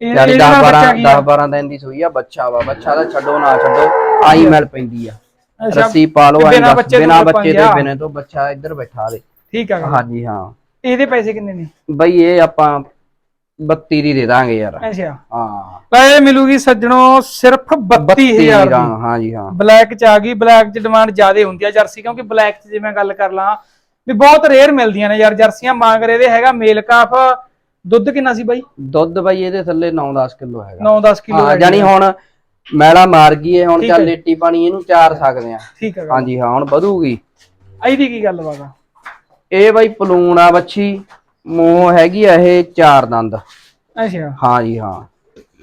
ਇਹ ਯਾਰ ਇਹਦੇ 10 ਨਾਲ 12 ਬੱਚਾ ਕੀ 10 ਆ 12 ਦਿਨ ਦੀ ਸੂਈ ਆ ਬੱਚਾ ਵਾ ਬੱਚਾ ਦਾ ਛੱਡੋ ਨਾ ਛੱਡੋ। ਆਈ ਮਿਲ ਪੈਂਦੀ ਆ। ਰੱਸੀ ਪਾ ਲਓ ਬਿਨਾਂ ਬੱਚੇ ਬਿਨਾ ਬੱਚੇ। ਦੇ ਬਿਨੇ ਤੋਂ ਬੱਚਾ ਇੱਧਰ ਬੈਠਾ ਦੇ ਠੀਕ ਆ। ਗੱਲ। ਹਾਂ। ਇਹਦੇ ਪੈਸੇ ਕਿੰਨੇ ਨੇ? ਬਈ ਇਹ ਆਪਾਂ 32 ਦੀ ਦੇ ਦਾਂਗੇ ਯਾਰ। ਅੱਛਾ। ਹਾਂ। ਤਾਂ ਇਹ ਮਿਲੂਗੀ ਸੱਜਣੋ ਸਿਰਫ 32000 ਦੀ ਦੀ। ਦਾਂ- ਹਾਂ। ਬਲੈਕ ਚ ਆ ਗਈ ਬਲੈਕ ਚ ਡਿਮਾਂਡ ਜ਼ਿਆਦਾ ਹੁੰਦੀ ਆ ਜਰਸੀ ਕਿਉਂਕਿ ਬਲੈਕ ਚ ਜੇ ਮੈਂ ਗੱਲ ਕਰ ਲਾਂ ਵੀ ਬਹੁਤ ਰੇਅਰ ਮਿਲਦੀਆਂ ਨੇ ਯਾਰ ਜਰਸੀਆਂ। ਮੰਗ ਰਹੇ ਦੇ ਹੈਗਾ ਮੇਲ ਕਾਫ। ਦੁੱਧ ਕਿੰਨਾ ਸੀ ਬਾਈ? ਦੁੱਧ ਬਾਈ ਇਹਦੇ ਥੱਲੇ 9-10 ਕਿਲੋ ਹੈਗਾ। 9-10 ਕਿਲੋ ਹਾਂ ਜਾਨੀ ਹੁਣ ਮੈਲਾ ਮਾਰ ਗਈ ਹੁਣ ਠੀਕ ਚੱਲ ਹੈ। ਲੇਟੀ ਪਾਣੀ ਇਹਨੂੰ ਚਾਰ ਸਕਦੇ ਆ। ਠੀਕ ਹਾਂਜੀ ਹਾਂ ਹੁਣ ਵਧੂਗੀ। ਇਹਦੀ ਕੀ ਗੱਲ ਬਾਗਾ ਇਹ ਬਾਈ ਪਲੂਣ ਆ ਬੱਚੀ ਮੂੰਹ ਹੈਗੀ ਆ ਇਹ ਚਾਰ ਦੰਦ। ਅੱਛਾ। ਹਾਂ ਜੀ ਹਾਂ।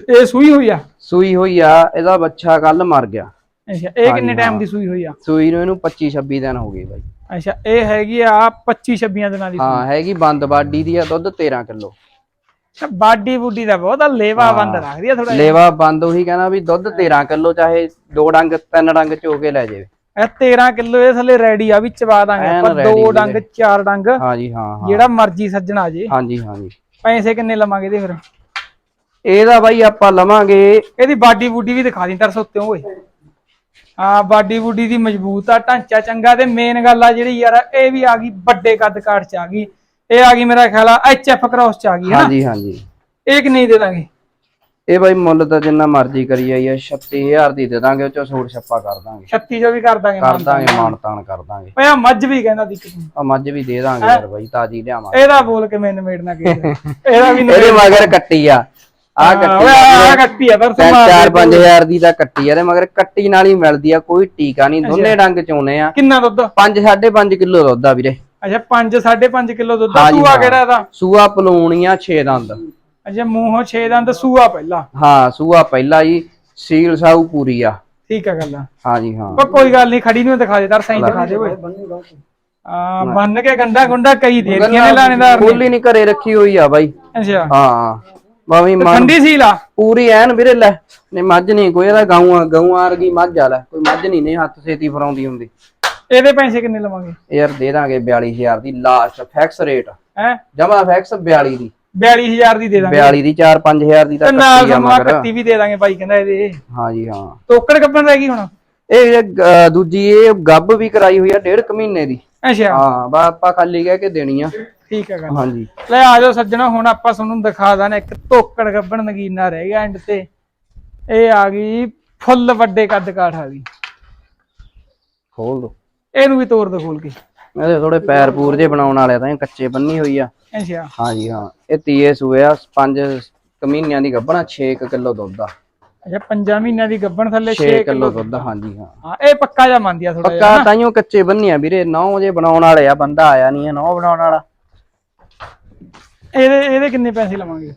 ਇਹ ਸੂਈ ਹੋਈ ਆ? ਸੂਈ ਹੋਈ ਆ ਇਹਦਾ ਬੱਚਾ ਕੱਲ ਮਰ ਗਿਆ। ਅੱਛਾ ਇਹ ਕਿੰਨੇ ਹਾਂਜੀ, ਟਾਈਮ। ਦੀ ਸੂਈ ਹੋਈ ਆ? ਸੂਈ ਨੂੰ ਇਹਨੂੰ 25 26 ਦਿਨ ਹੋ ਗਏ ਬਾਈ। ਅੱਛਾ ਇਹ ਹੈਗੀ ਆ 25 26 ਦਿਨਾਂ ਦੀ ਹਾਂ ਹੈਗੀ ਬੰਦ ਬਾਡੀ ਦੀ ਆ ਦੁੱਧ 13 ਕਿਲੋ। ਬਾਡੀ ਬੁੱਡੀ ਦਾ ਬਹੁਤ ਆ ਲੇਵਾ ਬੰਦ ਰੱਖਦੀ ਆ ਥੋੜਾ ਲੇਵਾ ਬੰਦ ਉਹੀ ਕਹਿੰਦਾ ਵੀ ਦੁੱਧ 13 ਕਿਲੋ ਚਾਹੇ ਦੋ ਡੰਗ ਤਿੰਨ ਡੰਗ ਚੋ ਕੇ ਲੈ ਜਾਵੇ। ਇਹ 13 ਕਿਲੋ ਇਹ ਥੱਲੇ ਰੈਡੀ ਆ ਵੀ ਚਵਾ ਦਾਂਗੇ ready ਦੋ। ਡੰਗ ਚਾਰ ਡੰਗ। ਹਾਂ ਜੀ ਹਾਂ ਹਾਂ। ਜਿਹੜਾ ਮਰਜ਼ੀ ਸੱਜਣਾ ਜੇ। ਹਾਂਜੀ ਹਾਂਜੀ। ਪੈਸੇ ਕਿੰਨੇ ਲਵਾਂਗੇ ਇਹਦੇ ਫਿਰ? ਇਹਦਾ ਬਾਈ ਆਪਾਂ ਲਵਾਂਗੇ ਇਹਦੀ ਬਾਡੀ ਬੂਡੀ ਵੀ ਦਿਖਾ ਦੀ ਤਰਸ ਉੱਤੇ ਓਏ। ਹਾਂ ਬਾਡੀ ਬੂਡੀ ਦੀ ਮਜ਼ਬੂਤ ਆ ਢਾਂਚਾ ਚੰਗਾ ਤੇ ਮੇਨ ਗੱਲ ਆ ਜਿਹੜੀ ਯਾਰ ਇਹ ਵੀ ਆ ਗਈ ਵੱਡੇ ਕੱਦ ਕਾਠ ਚ ਆ ਗਈ। ਇਹ ਆ ਗਈ ਮੇਰਾ ਖਿਆਲ ਆ ਐਚ ਐਫ ਕ੍ਰਾਸ ਚ ਆ ਗਈ ਹੈ ਨਾ? ਹਾਂਜੀ ਹਾਂਜੀ। ਇਹ ਕਿੰਨੇ ਦੀ ਦਾਂਗੇ? ਇਹ ਬਾਈ ਮੁੱਲ ਤਾਂ ਜਿੰਨਾ ਮਰਜ਼ੀ ਕਰੀ ਜਾਈ ਆ 36000 ਦੀ ਦੇ ਦਾਂਗੇ ਉਹ ਚੋਂ ਸੂਟ ਛੱਪਾ ਕਰ ਦਾਂਗੇ। 36 ਜੋ ਵੀ ਕਰ ਦਾਂਗੇ ਕਰ ਦਾਂਗੇ ਮਾਨ ਤਾਨ ਕਰ ਦਾਂਗੇ। ਓਏ ਮੱਝ ਵੀ ਕਹਿੰਦਾ ਦੀ ਕਿਸਮ ਆ ਮੱਝ ਵੀ ਦੇ ਦਾਂਗੇ ਯਾਰ ਬਾਈ ਤਾਜੀ ਲਿਆਵਾਂਗੇ। ਇਹਦਾ ਬੋਲ ਕੇ ਮੈਂ ਨਿਮੇੜਨਾ ਕੀ ਇਹਦਾ ਵੀ ਇਹਦੇ ਮਗਰ ਕੱਟੀ ਆ। ਆ ਕੱਟੀ ਆ। ਕੱਟੀ ਆ ਤਿੰਨ ਮਾਰ ਚਾਰ ਦੇ। ਤਾਂ ਕੱਟੀ ਆ ਇਹਦੇ ਮਗਰ ਕੱਟੀ ਨਾਲ ਹੀ ਮਿਲਦੀ ਆ ਕੋਈ ਟੀਕਾ ਨਹੀਂ ਦੋਨੇ ਡੰਗ ਚੋਨੇ ਆ। ਕਿੰਨਾ ਦੁੱਧ? 5 5.5 ਕਿਲੋ ਦੁੱਧ ਆ ਵੀਰੇ। ਅੱਛਾ 5 5.5 ਕਿਲੋ ਦੁੱਧ ਆ। ਹਾਂਜੀ, ਸੂਆ ਹਾਂ। ਕਿਹੜਾ ਇਹਦਾ? ਸੂਆ ਪਲੂਣੀਆਂ 6 ਦੰਦ। ਅੱਛਾ ਮੂੰਹੋਂ 6 ਦੰਦ ਸੂਆ ਪਹਿਲਾ? ਹਾਂ ਸੂਆ ਪਹਿਲਾ ਹੀ ਸੀਲ ਸਾਊ ਪੂਰੀ ਆ। ਠੀਕ ਆ ਗੱਲ ਆ। ਹਾਂਜੀ ਹਾਂ। ਪਰ ਕੋਈ ਗੱਲ ਨਹੀਂ ਖੜੀ ਨੂੰ ਦਿਖਾ ਦੇ ਦਰ ਸਾਈਂ ਦਿਖਾ ਦੇ ਓਏ। ਆ ਬੰਨ ਕੇ ਗੰਡਾ ਗੁੰਡਾ ਕਈ ਦੇ ਰੱਖੀਆਂ ਨੇ ਲਾਣੇਦਾਰ ਨੇ। ਹੀ ਨਹੀਂ ਘਰੇ ਰੱਖੀ ਹੋਈ ਆ ਬਾਈ। ਅੱਛਾ। ਹਾਂ ਬਾਵੀ ਮਨ ਠੰਡੀ ਸੀ ਲਾ ਪੂਰੀ ਐਨ ਵੀਰੇ ਲੈ। ਨੇ ਮੱਝ ਨਹੀਂ ਕੋਈ ਇਹਦਾ ਗਾਉਂ ਆ ਗਾਉਂ ਵਰਗੀ ਮੱਝ ਆ ਲੈ। ਕੋਈ ਮੱਝ ਨਹੀਂ ਨੇ ਹੱਥ ਸੇਤੀ ਫਰਾਉਂਦੀ ਹੁੰਦੀ। ਇਹਦੇ ਪੈਸੇ ਕਿੰਨੇ ਲਵਾਂਗੇ? ਯਾਰ ਦੇ ਦਾਂਗੇ 42000 ਦੀ ਲਾਸਟ ਫਿਕਸ ਰੇਟ ਹੈ? ਜਮਾ ਫਿਕਸ 42 ਦੀ। 42000 ਦੀ ਦੇ ਦਾਂਗੇ। 42 ਦੀ 4-5000 ਦੀ ਤੇ ਨਾਲ ਮਗਰ। ਕੱਟੀ ਵੀ ਦੇ ਦਾਂਗੇ ਬਾਈ ਕਹਿੰਦਾ ਇਹਦੇ। ਹਾਂਜੀ ਹਾਂ। ਟੋਕੜ ਕੱਪਣ ਰਹਿ ਗਈ ਹੁਣ? ਇਹ ਦੂਜੀ ਇਹ ਗੱਬ ਵੀ ਕਰਾਈ ਹੋਈ ਆ ਡੇਢ ਕੁ ਮਹੀਨੇ ਦੀ। ਅੱਛਾ। ਹਾਂ ਬਾ ਆਪਾਂ ਖਾਲੀ ਕਹਿ ਕੇ ਦੇਣੀ ਆ। ਠੀਕ ਹੈ ਗੱਲ। ਹਾਂਜੀ ਲੈ ਆ ਜਾਓ ਸੱਜਣਾ ਹੁਣ ਆਪਾਂ ਤੁਹਾਨੂੰ ਦਿਖਾ ਦਾਂ ਇੱਕ ਟੋਕੜ ਗੱਬਣ ਨਗੀਨਾ ਰਹਿ ਗਿਆ ਐਂਡ ਤੇ। ਇਹ ਆ ਗਈ ਫੁੱਲ ਵੱਡੇ ਕੱਦ ਕਾਠ ਆ ਗਈ। ਖੋਲ ਦੋ। ਇਹਨੂੰ ਵੀ ਤੋੜ ਦੋ ਖੋਲ ਕੇ। ਇਹਦੇ ਥੋੜੇ ਪੈਰ ਪੂਰ ਜੇ ਬਣਾਉਣ ਵਾਲੇ ਤਾਂ ਇਹ ਕੱਚੇ ਬੰਨੀ ਹੋਈ ਆ। ਅੱਛਾ। ਹਾਂਜੀ ਹਾਂ। ਇਹ ਤੀਏ ਸੂਏ ਆ 5 ਮਹੀਨਿਆਂ ਦੀ ਗੱਭਣਾ 6 ਕਿਲੋ ਦੁੱਧ ਆ। ਅੱਛਾ ਪੰਜਾਂ ਮਹੀਨਿਆਂ ਦੀ ਗੱਬਣ ਥੱਲੇ 6 6 ਕਿਲੋ ਦੁੱਧ ਹਾਂਜੀ ਹਾਂ। ਹਾਂ ਇਹ ਪੱਕਾ ਜਾ ਮੰਨਦੀ ਆ ਥੋੜਾ ਪੱਕਾ ਤਾਈਓ ਕੱਚੇ ਬੰਨੀ ਆ ਵੀਰੇ 9 ਵਜੇ ਬਣਾਉਣ ਵਾਲੇ ਆ ਬੰਦਾ ਆਇਆ ਨਹੀਂ ਆ 9 ਬਣਾਉਣ ਵਾਲਾ। ਇਹਦੇ ਇਹਦੇ ਕਿੰਨੇ ਪੈਸੇ ਲਵਾਂਗੇ?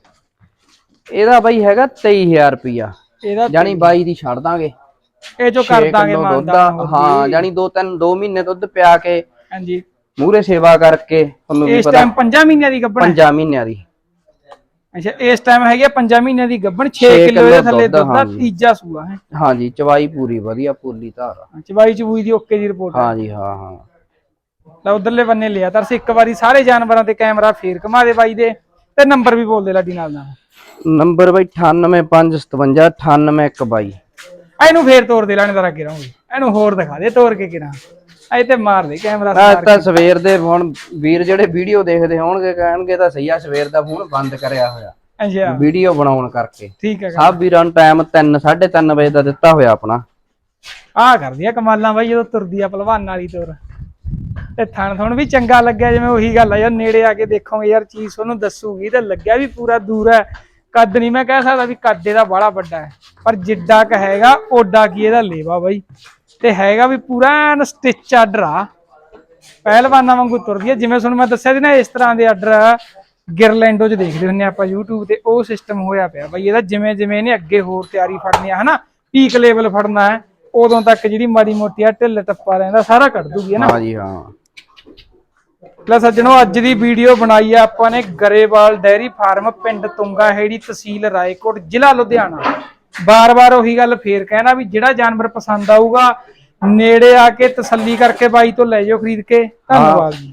ਇਹਦਾ ਬਾਈ ਹੈਗਾ 23000 ਰੁਪਿਆ ਇਹਦਾ ਜਾਨੀ 22 ਦੀ ਛੱਡ ਦਾਂਗੇ। ਇਹ ਜੋ 6 ਕਰ ਦਾਂਗੇ ਕਿਲੋ ਦੁੱਧ ਮਾਨਦਾ ਆ ਹਾਂ ਜਾਨੀ 2 3 2 ਮਹੀਨੇ ਦੁੱਧ ਪਿਆ ਕੇ ਹਾਂਜੀ। ਮੂਰੇ ਸੇਵਾ ਕਰਕੇ ਤੁਹਾਨੂੰ ਵੀ ਇਸ ਪਤਾ ਟਾਈਮ ਪੰਜਾਂ ਮਹੀਨਿਆਂ ਦੀ ਗੱਬਣ 5 ਮਹੀਨਿਆਂ ਦੀ। ਅੱਛਾ ਇਸ ਟਾਈਮ ਹੈਗੀ ਆ ਪੰਜਾਂ ਮਹੀਨਿਆਂ ਦੀ ਗੱਬਣ 6 ਛੇ ਕਿਲੋ ਦੇ ਥੱਲੇ ਦੁੱਧ, ਦਾ। ਤੀਜਾ ਸੂਆ ਹੈ। ਹਾਂਜੀ ਚਵਾਈ ਪੂਰੀ ਵਧੀਆ ਪੂਲੀ ਧਾਰ ਆ। ਚਬਾਈ ਦੀ ਓਕੇ ਦੀ ਰਿਪੋਰਟ ਹਾਂਜੀ ਹਾਂ ਹਾਂ ਲੈ ਉਧਰਲੇ ਬੰਨੇ ਲਿਆ ਤਰਸ ਇੱਕ ਵਾਰੀ ਸਾਰੇ ਜਾਨਵਰਾਂ ਤੇ ਕੈਮਰਾ ਫੇਰ ਘਮਾ ਦੇ ਬਾਈ ਦੇ ਤੇ ਨੰਬਰ ਵੀ ਬੋਲ ਦੇ ਲਾਡੀ ਨਾਲ ਨਾਲ। ਨੰਬਰ ਬਾਈ 98557 98122 ਆ ਇਹਨੂੰ ਫੇਰ ਤੋੜ ਦੇ ਲਾਣੇਦਾਰ ਅੱਗੇ ਰਹੂਗੀ ਇਹਨੂੰ ਹੋਰ ਦਿਖਾ ਦੇ ਤੋੜ ਕੇ ਕਿਰਾਂ। ਅਜੇ ਤੇ ਮਾਰ ਦੇ ਕੈਮਰਾ ਅੱਜ ਤਾਂ ਸਵੇਰ ਦੇ ਹੁਣ ਵੀਰ ਜਿਹੜੇ ਵੀਡੀਓ ਦੇਖਦੇ ਹੋਣਗੇ ਕਹਿਣਗੇ ਤਾਂ ਸਹੀ ਆ ਸਵੇਰ ਦਾ ਫੋਨ ਬੰਦ ਕਰਿਆ ਹੋਇਆ। ਅੱਛਾ। ਵੀਡੀਓ ਬਣਾਉਣ ਕਰਕੇ। ਠੀਕ ਹੈ। ਸਭ ਵੀਰਾਂ ਨੂੰ ਟਾਈਮ 3 3:30 ਵਜੇ ਦਾ ਦਿੱਤਾ ਹੋਇਆ ਆਪਣਾ। ਆ ਕਰਦੀ ਆ ਕਮਾਲਾਂ ਬਾਈ ਜਦੋਂ ਤੁਰਦੀ ਆ ਪਹਿਲਵਾਨ ਵਾਲੀ ਤੋਰ। ਤੇ ਥਣ ਥਣ ਵੀ ਚੰਗਾ ਲੱਗਿਆ ਜਿਵੇਂ ਉਹੀ ਗੱਲ ਆ ਯਾਰ ਨੇੜੇ ਆ ਕੇ ਦੇਖੋਗੇ ਯਾਰ ਚੀਜ਼ ਉਹਨੂੰ ਦੱਸੂਗੀ ਤੇ ਲੱਗਿਆ ਵੀ ਪੂਰਾ ਦੂਰ ਹੈ। ਕੱਦ ਨਹੀਂ ਮੈਂ ਕਹਿ ਸਕਦਾ ਵੀ ਕੱਦ ਇਹਦਾ ਬੜਾ ਵੱਡਾ ਹੈ, ਪਰ ਜਿੱਡਾ ਕ ਹੈਗਾ, ਓਡਾ ਕੀ ਇਹਦਾ ਲੇਵਾ ਬਾਈ? ਤੇ ਹੈਗਾ ਵੀ ਪੂਰਾ ਐਨ ਸਟਿਚ ਆਰਡਰ ਆ। ਪਹਿਲਵਾਨਾਂ ਵਾਂਗੂ ਤੁਰਦੀ ਹੈ ਜਿਵੇਂ ਤੁਹਾਨੂੰ ਮੈਂ ਦੱਸਿਆ ਸੀ ਨਾ, ਇਸ ਤਰ੍ਹਾਂ ਦੇ ਆਰਡਰ ਗਿਰਲੈਂਡੋ 'ਚ ਦੇਖਦੇ ਹੁੰਨੇ ਆਪਾਂ YouTube ਤੇ, ਉਹ ਸਿਸਟਮ ਹੋਇਆ ਪਿਆ ਬਾਈ, ਇਹਦਾ ਜਿਵੇਂ ਜਿਵੇਂ ਇਹਨੇ ਅੱਗੇ ਹੋਰ ਤਿਆਰੀ ਫੜਨੀ ਆ, ਹਨਾ? ਪੀਕ ਲੈਵਲ ਫੜਨਾ ਹੈ, ਉਦੋਂ ਤੱਕ ਜਿਹੜੀ ਮਾੜੀ ਮੋਟੀ ਆ, ਢਿੱਲ ਟੱਪਾ ਰਹਿੰਦਾ, ਸਾਰਾ ਕੱਢ ਦੂਗੀ, ਹੈ ਨਾ? ਹਾਂਜੀ ਹਾਂ। ਲੈ ਸੱਜਣੋ, ਅੱਜ ਦੀ ਵੀਡੀਓ ਬਣਾਈ ਆ ਆਪਾਂ ਨੇ ਗਰੇਵਾਲ ਡੈਰੀ ਫਾਰਮ ਪਿੰਡ ਤੁੰਗਾ ਹੈੜੀ ਤਹਿਸੀਲ ਰਾਏਕੋਟ, ਜ਼ਿਲ੍ਹਾ ਲੁਧਿਆਣਾ। ਬਾਰ-ਬਾਰ ਉਹੀ ਗੱਲ ਫੇਰ ਕਹਿਣਾ ਵੀ ਜਿਹੜਾ ਜਾਨਵਰ ਪਸੰਦ ਆਊਗਾ, ਨੇੜੇ ਆ ਕੇ ਤਸੱਲੀ ਕਰਕੇ ਬਾਈ ਤੋਂ ਲੈ ਜਾਓ ਖਰੀਦ ਕੇ। ਧੰਨਵਾਦ। ਜੀ